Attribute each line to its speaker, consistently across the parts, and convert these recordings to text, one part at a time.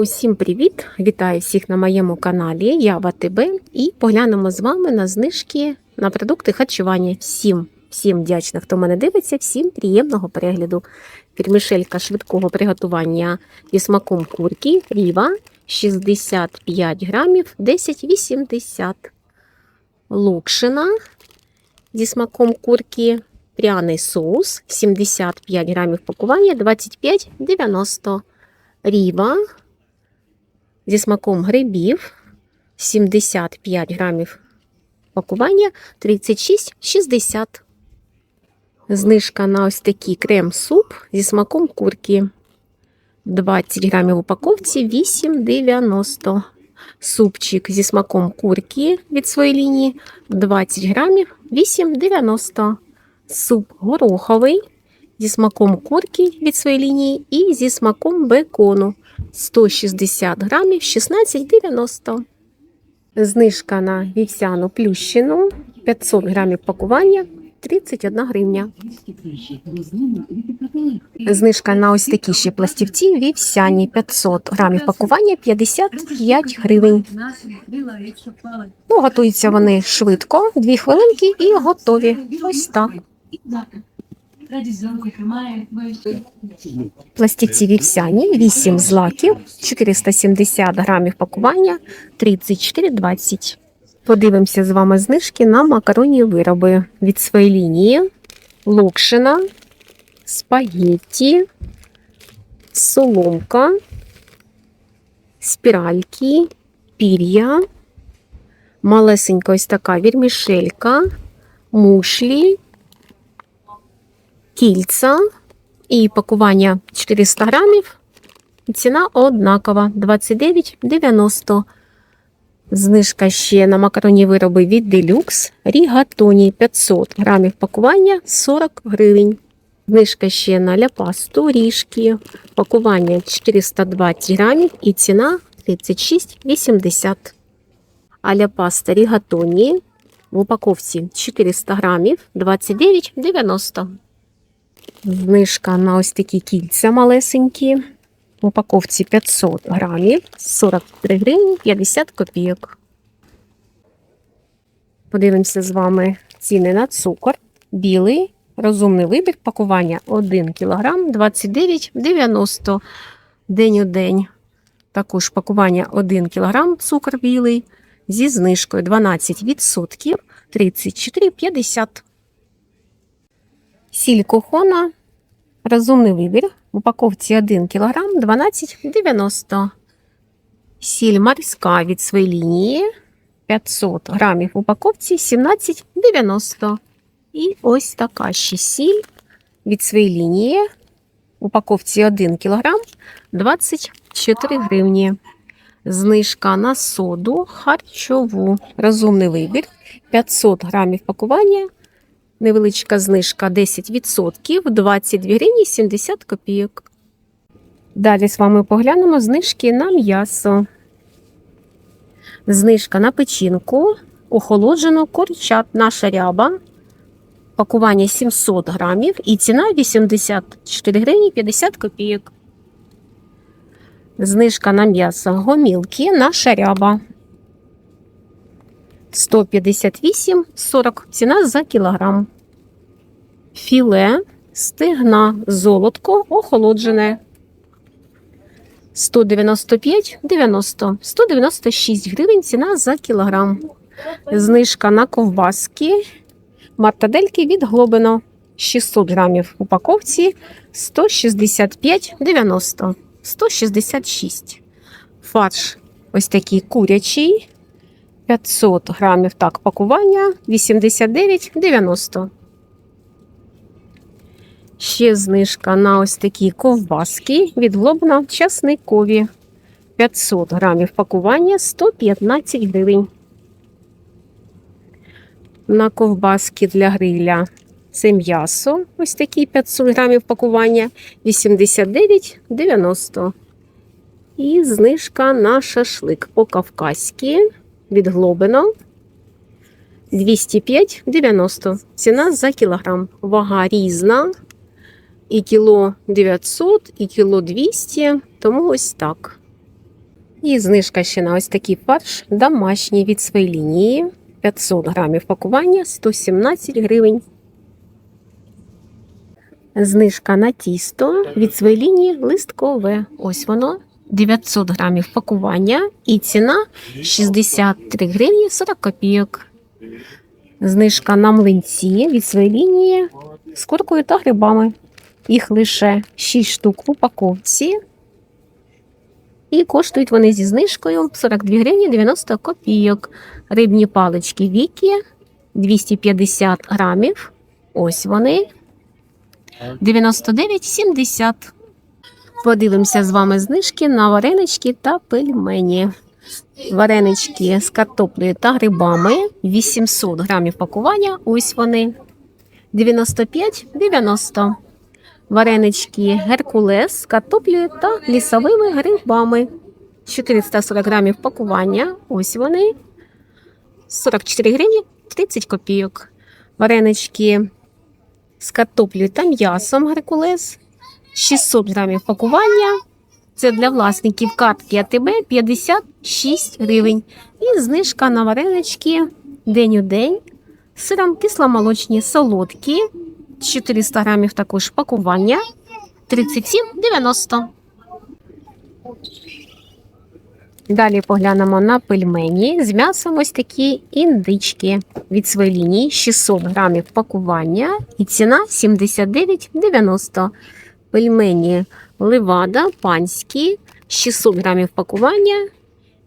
Speaker 1: Усім привіт! Вітаю всіх на моєму каналі. Я в АТБ і поглянемо з вами на знижки на продукти харчування. Всім, всім вдячна, хто мене дивиться, всім приємного перегляду. Фірмішелька швидкого приготування зі смаком курки Ріва 65 грамів 10,80. Лукшина зі смаком курки. Пряний соус 75 грамів пакування 25,90. Ріва зі смаком грибів 75 грамів пакування 36,60. Знижка на ось такий крем-суп зі смаком курки. 20 грамів в упаковці 8,90. Супчик зі смаком курки від своєї лінії 20 грамів 8,90. Суп гороховий зі смаком курки від своєї лінії і зі смаком бекону 160 грамів 16,90. Знижка на вівсяну плющину 500 грамів пакування 31 гривня. Знижка на ось такі ще пластівці вівсяні 500 грамів пакування 55 гривень. Ну, готуються вони швидко, 2 хвилинки і готові. Ось так. Пластівці вівсяні 8 злаків, 470 грамів пакування 34,20. Подивимося з вами знижки на макаронні вироби від своєї лінії, локшина, спагетті, соломка, спіральки, пір'я, малесенька ось така вірмішелька, мушлі, кільця і пакування 400 грамів. Ціна однакова 29,90. Знижка ще на макаронні вироби від Deluxe. Рігатоні 500 грамів пакування 40 гривень. Знижка ще на ляпасту ріжки. Пакування 420 грамів і ціна 36,80. А ляпаста рігатоні в упаковці 400 грамів 29,90. Знижка на ось такі кільця малесенькі. В упаковці 500 грамів, 43 гривні 50 копійок. Подивимося з вами ціни на цукор. Білий, розумний вибір, пакування 1 кг 29,90 день у день. Також пакування 1 кг цукор білий зі знижкою 12% 34,50. Сіль кухона. Розумний вибір. В упаковці 1 кг 12,90. Сіль морська від своєї лінії 500 грамів в упаковці 17,90. І ось така ще сіль від своєї лінії. В упаковці 1 кг 24 гривні. Знижка на соду харчову. Розумний вибір. 500 грамів пакування Невеличка знижка 10%, 22 гривні 70 копійок. Далі з вами поглянемо знижки на м'ясо. Знижка на печінку, охолоджену курчат наша ряба. Пакування 700 грамів і ціна 84 гривні 50 копійок. Знижка на м'ясо гомілки наша ряба. 158,40 ціна за кілограм. Філе стигна золотко охолоджене. 195,90 196 гривень ціна за кілограм. Знижка на ковбаски. Мартадельки від Глобино 600 грамів в упаковці 165,90 166. Фарш ось такий курячий 500 грамів так пакування 89,90. Ще знижка на ось такі ковбаски від Глобна часникові. 500 грамів пакування 115 гривень. На ковбаски для гриля це м'ясо. Ось такі 500 грамів пакування 89,90. І знижка на шашлик по-кавказьки від Глобино 205,90. Ціна за кілограм. Вага різна. І кіло 900, і кіло 200, тому ось так. І знижка ще на ось такий фарш домашній від своєї лінії. 500 грамів пакування 117 гривень. Знижка на тісто від своєї лінії листкове. Ось воно. 900 грамів пакування і ціна 63 гривні 40 копійок. Знижка на млинці від своєї лінії з куркою та грибами. Їх лише 6 штук в упаковці. І коштують вони зі знижкою 42 гривні 90 копійок. Рибні палички Вікі 250 грамів. Ось вони. 99,70. Подивимося з вами знижки на варенички та пельмені. Варенички з картоплею та грибами 800 грамів пакування. Ось вони 95,90. Варенички Геркулес з картоплею та лісовими грибами. 440 грамів пакування. Ось вони. 44 гривні 30 копійок. Варенички з картоплею та м'ясом Геркулес. 600 грамів пакування. Це для власників картки АТБ 56 гривень. І знижка на варенички день у день. Сиром кисломолочні солодкі. 400 грамів також пакування. 37,90. Далі поглянемо на пельмені з м'ясом ось такі індички від своєї лінії 600 грамів пакування і ціна 79,90. Пельмені Левада, панські, 600 грамів пакування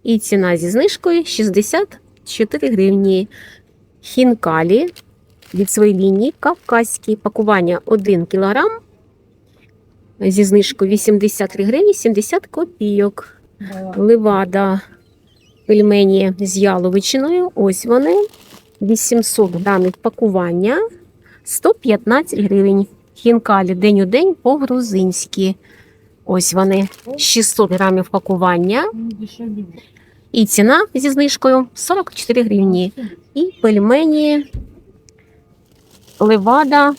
Speaker 1: і ціна зі знижкою 64 гривні. Хінкалі від своєї лінії кавказькі пакування 1 кг зі знижкою 83 гривні 70 копійок. Левада пельмені з яловичиною. Ось вони. 800 грамів пакування 115 гривень. Хінкалі день у день по-грузинськи. Ось вони. 600 грамів пакування. І ціна зі знижкою 44 гривні. І пельмені левада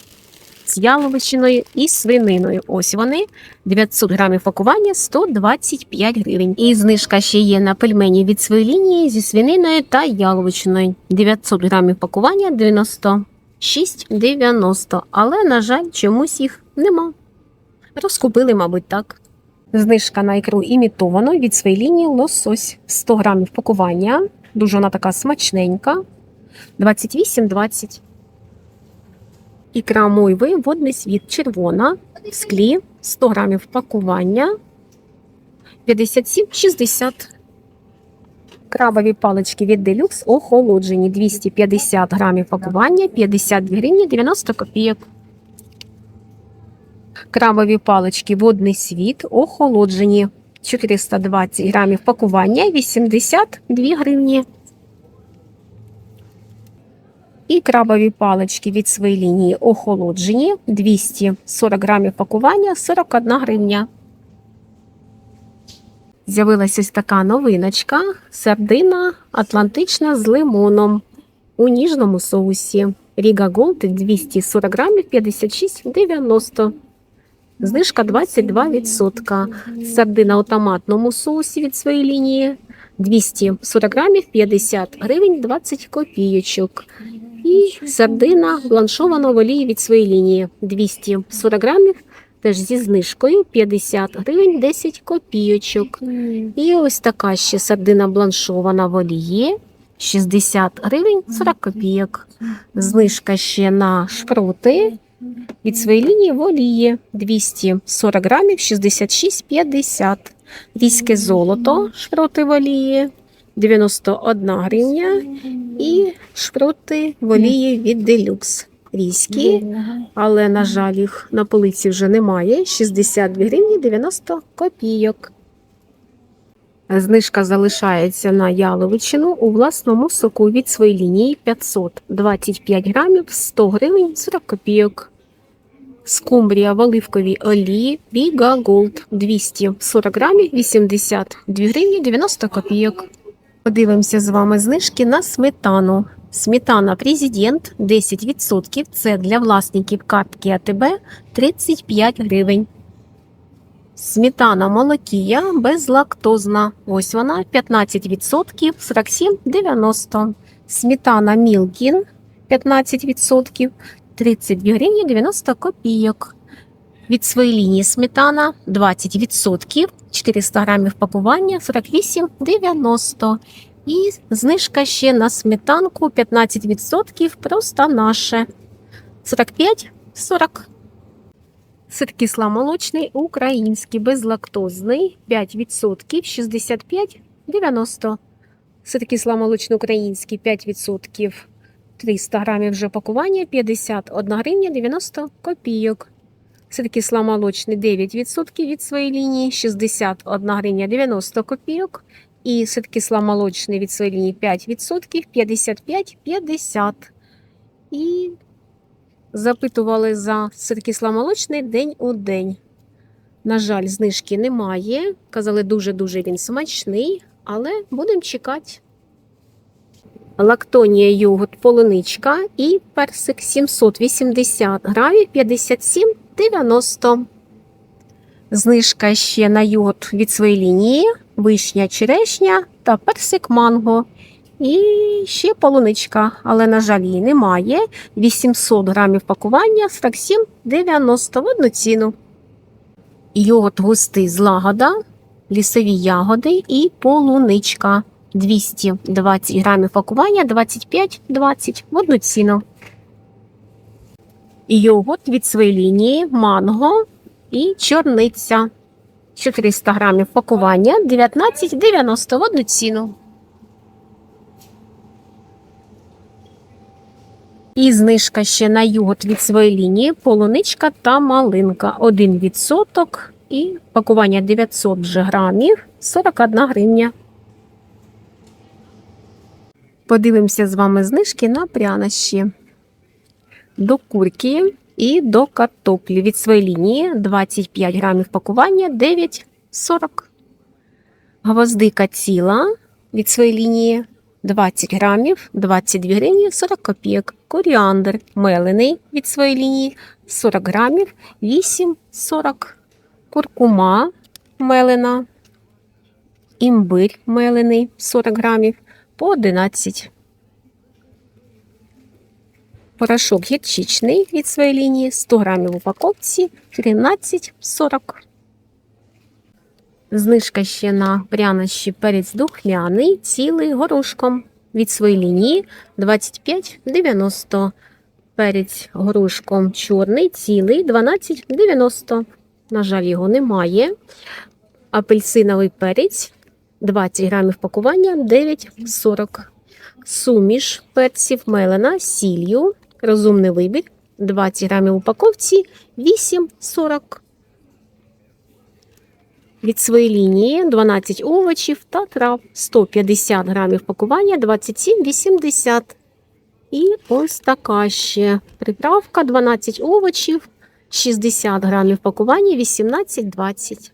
Speaker 1: з яловичиною і свининою. Ось вони. 900 грамів пакування 125 гривень. І знижка ще є на пельмені від своєї лінії зі свининою та яловичиною. 900 грамів пакування 96,90. Але, на жаль, чомусь їх нема. Розкупили, мабуть, так. Знижка на ікру імітовано від своєї лінії лосось 100 грамів пакування. Дуже вона така смачненька. 28,20. Ікра мойви, водний світ червона, в склі 100 грамів пакування 57,60. Крабові палички від делюкс охолоджені 250 грамів пакування 52 гривні 90 копійок. Крабові палички водний світ охолоджені 420 грамів пакування 82 гривні. І крабові палички від своєї лінії охолоджені 240 грамів пакування 41 гривня. З'явилася ось така новиночка сардина атлантична з лимоном у ніжному соусі. Ріга Голд 240 грамів 56,90. Знижка 22%. Сардина у томатному соусі від своєї лінії 240 грамів 50 гривень 20 копійочок. І сардина бланшована в олії від своєї лінії 240 грамів, теж зі знижкою 50 гривень 10 копійочок. І ось така ще сардина бланшована в олії 60 гривень 40 копійок. Знижка ще на шпроти від своєї лінії в олії 240 грамів 66,50. Різьке золото шпроти в олії 91 гривня. І шпроти в олії від делюкс. Різькі, але, на жаль, їх на полиці вже немає. 62 гривні 90 копійок. Знижка залишається на яловичину у власному соку від своєї лінії 525 грамів 100 гривень 40 копійок. Скумбрія в оливковій олії Біга Голд 240 грамів 82 гривні 90 копійок. Подивимося з вами знижки на сметану. Сметана Президент 10%. Це для власників картки АТБ 35 гривень. Сметана молокія безлактозна. Ось вона 15%, 47,90. Сметана Мілкін 15%, 32 гривні 90 копійок. Від своєї лінії сметана 20%, 400 грамів пакування 48,90. І знижка ще на сметанку 15%, просто наше 45,40. Сир кисломолочний, український, безлактозний, 5%, 65,90. Сир кисломолочний, український, 5%, 300 грамів вже пакування, 51 гривня 90 копійок. Сир кисломолочний, 9% від своєї лінії, 61 гривня 90 копійок. І сир кисломолочний від своєї лінії 5%, 55,50. І запитували за сир кисломолочний день у день. На жаль, знижки немає. Казали, дуже-дуже він смачний, але будемо чекати. Лактонія йогурт полуничка і персик 780 грамів 57,90. Знижка ще на йогурт від своєї лінії, вишня черешня та персик манго. І ще полуничка, але, на жаль, її немає. 800 грамів пакування 47,90 в одну ціну. Йогурт густий злагода, лісові ягоди і полуничка. 220 грамів пакування 25,20 в одну ціну. Йогурт від своєї лінії, манго і чорниця. 400 грамів пакування 19,90 в одну ціну. І знижка ще на йогурт від своєї лінії, полуничка та малинка. 1% і пакування 900 вже грамів 41 гривня. Подивимося з вами знижки на прянощі. До курки і до картоплі від своєї лінії 25 грамів пакування 9,40. Гвоздика ціла від своєї лінії 20 грамів 22 гривні 40 копійок. Коріандр мелений від своєї лінії 40 грамів 8,40. Куркума мелена. Імбирь мелений 40 грамів по 11. Порошок гірчичний від своєї лінії 100 грамів в упаковці 13,40. Знижка ще на прянощі перець духмяний, цілий горошком. Від своєї лінії 25,90. Перець горошком чорний, цілий 12,90. На жаль, його немає. Апельсиновий перець 20 грамів пакування 9,40. Суміш перців мелена з сіллю. Розумний вибір 20 грамів в упаковці 8,40. Від своєї лінії 12 овочів та трав 150 грамів пакування 27,80. І ось така ще приправка 12 овочів, 60 грамів пакування 18,20.